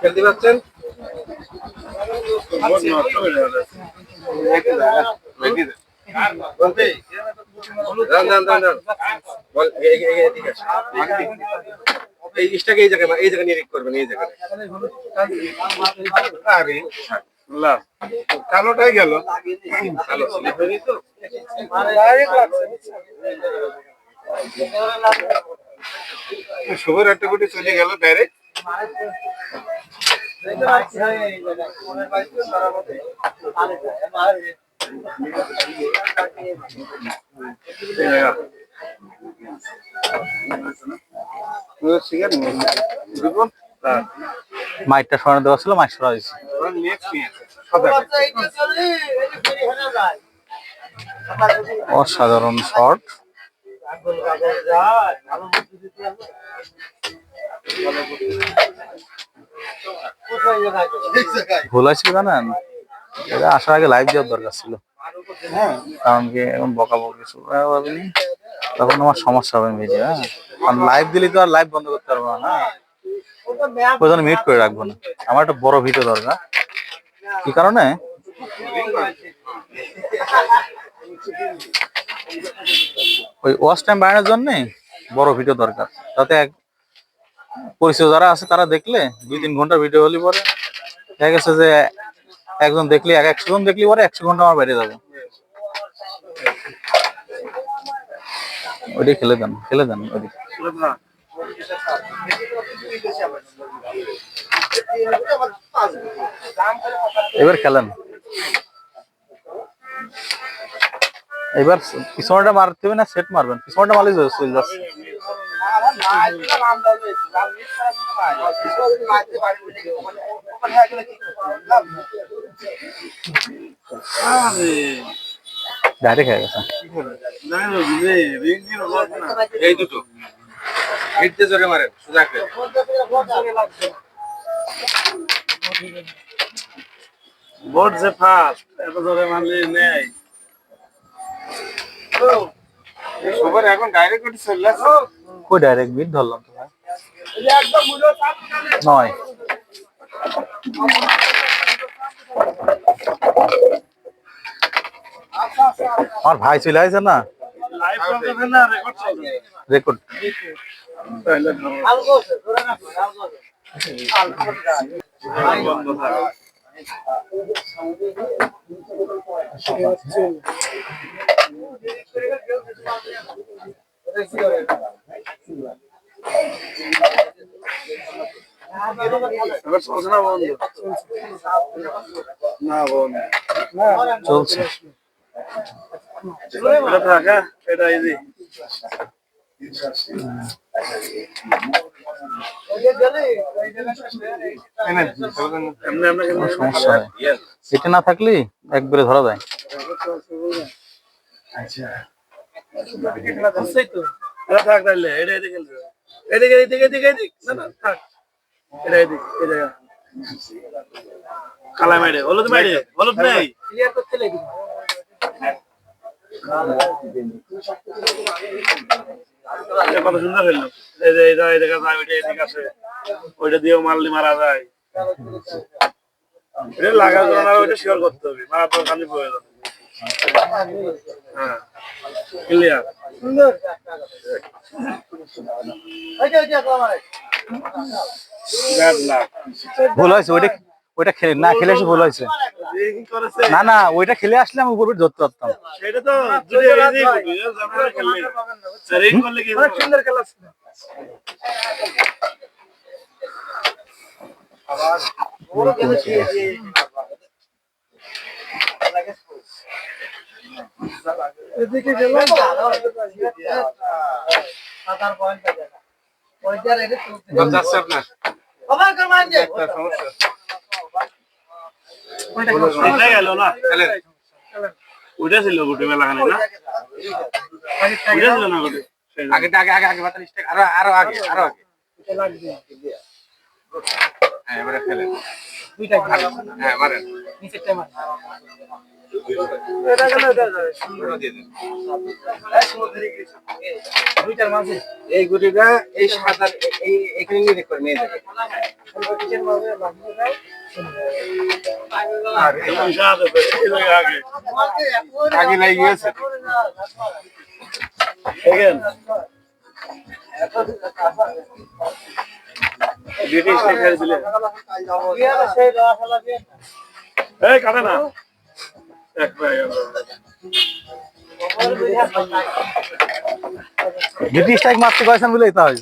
খেলতে পারছেন আসো। এই জায়গায় নিয়ে করবেন এই জায়গায় কালোটাই গেল। কালো শুভর একটা গুটি চলে গেল ডাইরেক্ট মাইকটা সরানো দেওয়া ছিল, মাইক সরা হয়েছে অসাধারণ শট। ভুল হয়েছিল জানেন? এটা আসার আগে লাইভ দেওয়ার দরকার ছিল। কারণ কি, এখন বকা বকি তখন আমার সমস্যা হবে ভিডিও হ্যাঁ। কারণ লাইভ দিলে তো আর লাইভ বন্ধ করতে পারব না। ওই জন্য মিট করে রাখব না। আমার একটা বড় ভিডিও দরকার। কি কারণে? ওই ওয়াচ টাইম বাড়ানোর জন্য বড় ভিডিও দরকার। তাতে এক পরিচিত যারা আছে, তারা দেখলে দুই তিন ঘণ্টার ভিডিও হলে পরে। দেখা গেছে যে একজন দেখলে, এক একশো জন দেখলে পরে একশো ঘণ্টা আমার বাইরে যাবে। ওইটাই খেলে দেন খেলে দেন ওইটাই এবার খেলেন। এবার পিছনটা মারতে হবে না সেট মারবেন। পিছনটা মারলে চলে যাচ্ছে ডাইরেক্ট হয়ে গেছে। এই দুটো। হিটতে জোরে মারেন সোজা করে বোর্ড যে ফাস্ট এত ধরে মানলে নেই। সবার এখন ডাইরেক্ট গুটি চলে কই ডাইরেক্ট মিট ধরলাম তো ভাই নয়। আমার ভাই চলে লাইভ না? রেকর্ড চলছে এবার চলছে। না বন্ধ। না বন্ধ চলছে। এটা থাকা এটা ইজি সমস্যা এটা না থাকলে একবারে ধরা যায় এটা এদিকে থাক মেরে হলুদ মেরে হলুদ নেই এটা কত সুন্দর এই যে এটা এদিকে যায় ওইটা এদিকে আসে ওইটা দিয়েও মারলি মারা যায়। এটা লাগার জন্য ওইটা শিওর করতে হবে মারা তো খালি প্রয়োজন। হ্যাঁ ক্লিয়ার ভুল হয়েছে ওইটা ওইটা খেলে না খেলে এসে ভুল হয়েছে। না না ওইটা খেলে আসলে আমি উপরে ধরতে পারতাম। সেটা তো যদি easy করবি, জামাই খেললে। স্যার, এই করলে কি সুন্দর খেলা বল যাচ্ছে আপনার সমস্যা এটা গেল না খেলেন ওইটা ছিল গুটি মেলাখানে না? ওইটা ছিল না গুটি? আগে আগে আগে আগে আরও আরও আগে আরও আগে। হ্যাঁ এবারে খেলেন হ্যাঁ মারেন। এটা গেলে এটা যাবে? দিয়ে দিন। এই সমুদ্রে গেছে। দুইটার মাঝে। এই গুটিটা এই সাদা এই এখানে নিয়ে দেখবেন নিয়ে যাবে কিচেন মাঝে লাগিয়ে দাও আর এই আগে আগে দেখেন ব্রিটিশ লেখার দিলে এই কাটে না। এক ব্রিটিশ টাইক মারতে কয়েছেন হয়েছে ব্রিটিশ